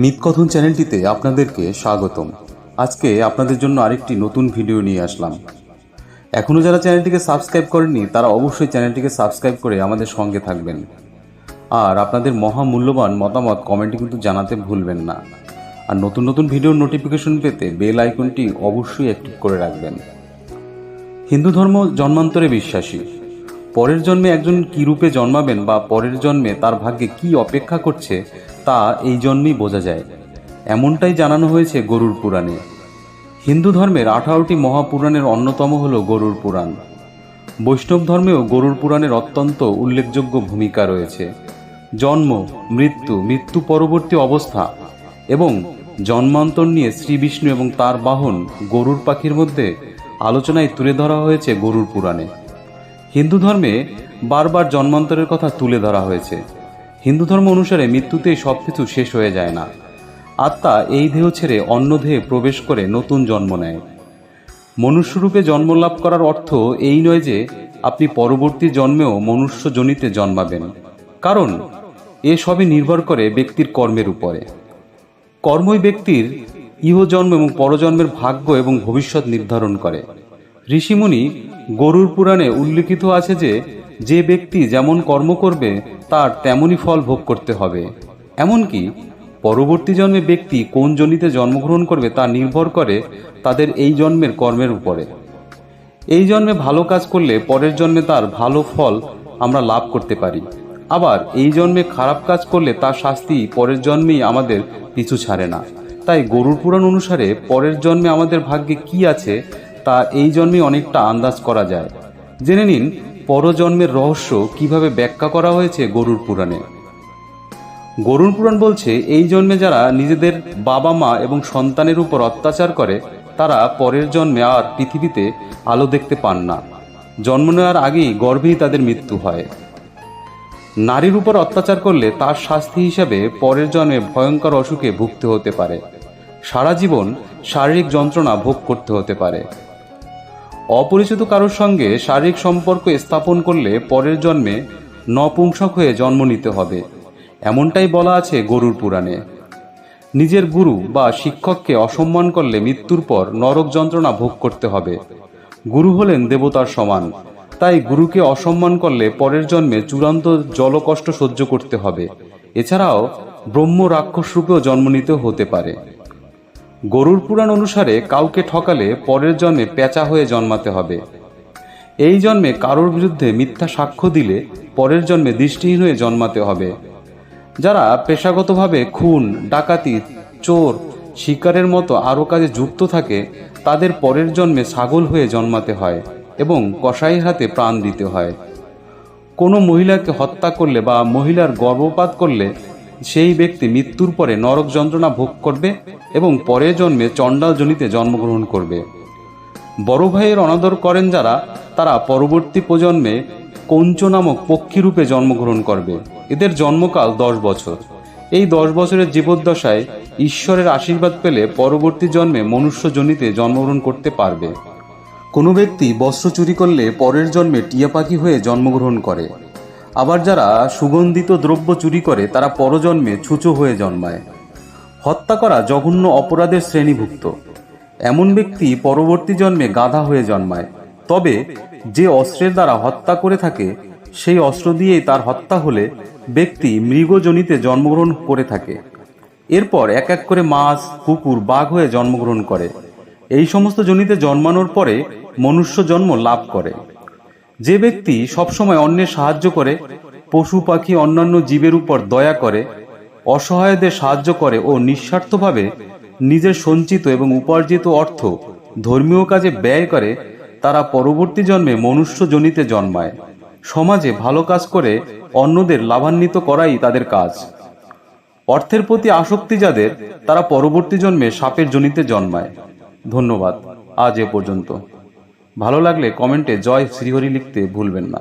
মিতকথন চ্যানেলটিতে আপনাদেরকে স্বাগতম। আজকে আপনাদের জন্য আরেকটি নতুন ভিডিও নিয়ে আসলাম। এখনও যারা চ্যানেলটিকে সাবস্ক্রাইব করেননি, তারা অবশ্যই চ্যানেলটিকে সাবস্ক্রাইব করে আমাদের সঙ্গে থাকবেন। আর আপনাদের মহামূল্যবান মতামত কমেন্টে কিন্তু জানাতে ভুলবেন না। আর নতুন নতুন ভিডিওর নোটিফিকেশন পেতে বেল আইকনটি অবশ্যই অ্যাক্টিভ করে রাখবেন। হিন্দু ধর্ম জন্মান্তরে বিশ্বাসী। পরের জন্মে একজন কী রূপে জন্মাবেন বা পরের জন্মে তার ভাগ্যে কি অপেক্ষা করছে তা এই জন্মেই বোঝা যায়। এমনটাই জানানো হয়েছে গরুর পুরাণে। হিন্দু ধর্মের আঠারোটি মহাপুরাণের অন্যতম হল গরুর পুরাণ। বৈষ্ণব ধর্মেও গরুর পুরাণের অত্যন্ত উল্লেখযোগ্য ভূমিকা রয়েছে। জন্ম, মৃত্যু মৃত্যু পরবর্তী অবস্থা এবং জন্মান্তর নিয়ে শ্রী বিষ্ণু এবং তার বাহন গরুর পাখির মধ্যে আলোচনায় তুলে ধরা হয়েছে গরুর পুরাণে। হিন্দু ধর্মে বারবার জন্মান্তরের কথা তুলে ধরা হয়েছে। হিন্দু ধর্ম অনুসারে মৃত্যুতেই সব কিছু শেষ হয়ে যায় না। আত্মা এই দেহ ছেড়ে অন্য দেহে প্রবেশ করে নতুন জন্ম নেয়। মনুষ্যরূপে জন্ম লাভ করার অর্থ এই নয় যে আপনি পরবর্তী জন্মেও মনুষ্য জনিতে জন্মাবেন। কারণ, এ সবই নির্ভর করে ব্যক্তির কর্মের উপরে। কর্মই ব্যক্তির ইহজন্ম এবং পরজন্মের ভাগ্য এবং ভবিষ্যৎ নির্ধারণ করে। ঋষিমুনি গরুর পুরাণে উল্লিখিত আছে যে যে ব্যক্তি যেমন কর্ম করবে, তার তেমনই ফল ভোগ করতে হবে। এমনকি পরবর্তী জন্মে ব্যক্তি কোন জনিতে জন্মগ্রহণ করবে, তা নির্ভর করে তাদের এই জন্মের কর্মের উপরে। এই জন্মে ভালো কাজ করলে পরের জন্মে তার ভালো ফল আমরা লাভ করতে পারি। আবার এই জন্মে খারাপ কাজ করলে তার শাস্তি পরের জন্মেই আমাদের পিছু ছাড়ে না। তাই গরুর পুরাণ অনুসারে পরের জন্মে আমাদের ভাগ্যে কি আছে, তা এই জন্মে অনেকটা আন্দাজ করা যায়। জেনে নিন পরজন্মের রহস্য কীভাবে ব্যাখ্যা করা হয়েছে গরুর পুরাণে? গরুর পুরাণ বলছে, এই জন্মে যারা নিজেদের বাবা মা এবং সন্তানের উপর অত্যাচার করে, তারা পরের জন্মে আর পৃথিবীতে আলো দেখতে পান না। জন্ম নেওয়ার আগেই গর্ভেই তাদের মৃত্যু হয়। নারীর উপর অত্যাচার করলে তার শাস্তি হিসাবে পরের জন্মে ভয়ঙ্কর অসুখে ভুগতে হতে পারে। সারা জীবন শারীরিক যন্ত্রণা ভোগ করতে হতে পারে। অপরিচিত কারোর সঙ্গে শারীরিক সম্পর্ক স্থাপন করলে পরের জন্মে নপুংসক হয়ে জন্ম নিতে হবে। এমনটাই বলা আছে গরুর পুরাণে। নিজের গুরু বা শিক্ষককে অসম্মান করলে মৃত্যুর পর নরক যন্ত্রণা ভোগ করতে হবে। গুরু হলেন দেবতার সমান। তাই গুরুকে অসম্মান করলে পরের জন্মে চূড়ান্ত জলকষ্ট সহ্য করতে হবে। এছাড়াও ব্রহ্ম রাক্ষস রূপেও জন্ম নিতে হতে পারে। গরুর পুরাণ অনুসারে কাউকে ঠকালে পরের জন্মে পেঁচা হয়ে জন্মাতে হবে। এই জন্মে কারোর বিরুদ্ধে মিথ্যা সাক্ষ্য দিলে পরের জন্মে দৃষ্টিহীন হয়ে জন্মাতে হবে। যারা পেশাগতভাবে খুন, ডাকাতি, চোর, শিকারের মতো আরও কাজে যুক্ত থাকে, তাদের পরের জন্মে ছাগল হয়ে জন্মাতে হয় এবং কসাইয়ের হাতে প্রাণ দিতে হয়। কোনো মহিলাকে হত্যা করলে বা মহিলার গর্ভপাত করলে সেই ব্যক্তি মৃত্যুর পরে নরক যন্ত্রণা ভোগ করবে এবং পরের জন্মে চণ্ডাল জনিতে জন্মগ্রহণ করবে। বড় ভাইয়ের অনাদর করেন যারা, তারা পরবর্তী প্রজন্মে কঞ্চ নামক পক্ষীরূপে জন্মগ্রহণ করবে। এদের জন্মকাল দশ বছর। এই দশ বছরের জীবদ্দশায় ঈশ্বরের আশীর্বাদ পেলে পরবর্তী জন্মে মনুষ্য জনিতে জন্মগ্রহণ করতে পারবে। কোনো ব্যক্তি বস্ত্র চুরি করলে পরের জন্মে টিয়া পাখি হয়ে জন্মগ্রহণ করে। আবার যারা সুগন্ধিত দ্রব্য চুরি করে, তারা পরজন্মে ছুঁচো হয়ে জন্মায়। হত্যা করা জঘন্য অপরাধের শ্রেণীভুক্ত। এমন ব্যক্তি পরবর্তী জন্মে গাধা হয়ে জন্মায়। তবে যে অস্ত্রের দ্বারা হত্যা করে থাকে, সেই অস্ত্র দিয়েই তার হত্যা হলে ব্যক্তি মৃগজনিতে জন্মগ্রহণ করে থাকে। এরপর এক এক করে মাছ, কুকুর, বাঘ হয়ে জন্মগ্রহণ করে। এই সমস্ত জনিতে জন্মানোর পরে মনুষ্য জন্ম লাভ করে। যে ব্যক্তি সবসময় অন্যের সাহায্য করে, পশু পাখি অন্যান্য জীবের উপর দয়া করে, অসহায়দের সাহায্য করে ও নিঃস্বার্থভাবে নিজের সঞ্চিত এবং উপার্জিত অর্থ ধর্মীয় কাজে ব্যয় করে, তারা পরবর্তী জন্মে মনুষ্য জনিতে জন্মায়। সমাজে ভালো কাজ করে অন্যদের লাভান্বিত করাই তাদের কাজ। অর্থের প্রতি আসক্তি যাদের, তারা পরবর্তী জন্মে সাপের জনিতে জন্মায়। ধন্যবাদ। আজ এ পর্যন্ত। ভালো লাগলে কমেন্টে জয় শ্রীহরি লিখতে ভুলবেন না।